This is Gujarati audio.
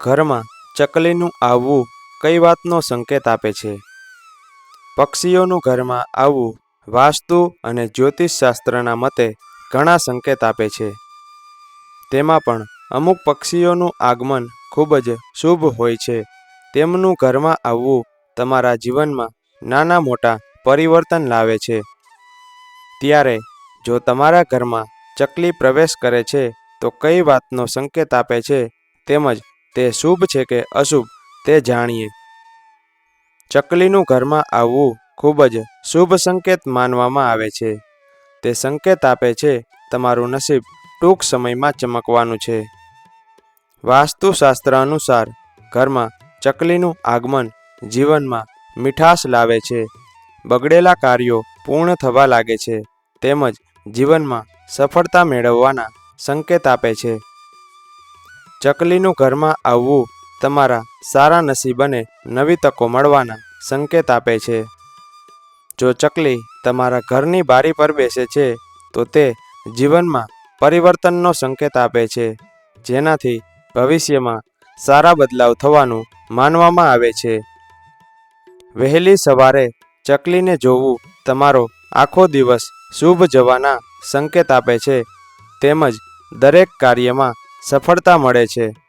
ઘરમાં ચકલીનું આવવું કઈ વાતનો સંકેત આપે છે? પક્ષીઓનું ઘરમાં આવવું વાસ્તુ અને જ્યોતિષશાસ્ત્રના મતે ઘણા સંકેત આપે છે. તેમાં પણ અમુક પક્ષીઓનું આગમન ખૂબ જ શુભ હોય છે. તેમનું ઘરમાં આવવું તમારા જીવનમાં નાના મોટા પરિવર્તન લાવે છે. ત્યારે જો તમારા ઘરમાં ચકલી પ્રવેશ કરે છે, તો કઈ વાતનો સંકેત આપે છે? તેમજ તે શુભ છે કે અશુભ, તે જાણીએ. ચકલીનું ઘરમાં આવવું ખૂબ જ શુભ સંકેત માનવામાં આવે છે. તે સંકેત આપે છે, તમારું નસીબ ટૂંક સમયમાં ચમકવાનું છે. વાસ્તુશાસ્ત્ર અનુસાર, ઘરમાં ચકલીનું આગમન જીવનમાં મીઠાશ લાવે છે. બગડેલા કાર્યો પૂર્ણ થવા લાગે છે, તેમજ જીવનમાં સફળતા મેળવવાના સંકેત આપે છે. ચકલીનું ઘરમાં આવવું તમારા સારા નસીબ અને નવી તકો મળવાના સંકેત આપે છે. જો ચકલી તમારા ઘરની બારી પર બેસે છે, તો તે જીવનમાં પરિવર્તનનો સંકેત આપે છે, જેનાથી ભવિષ્યમાં સારા બદલાવ થવાનું માનવામાં આવે છે. વહેલી સવારે ચકલીને જોવું તમારો આખો દિવસ શુભ જવાના સંકેત આપે છે, તેમજ દરેક કાર્યમાં સફળતા મળે છે.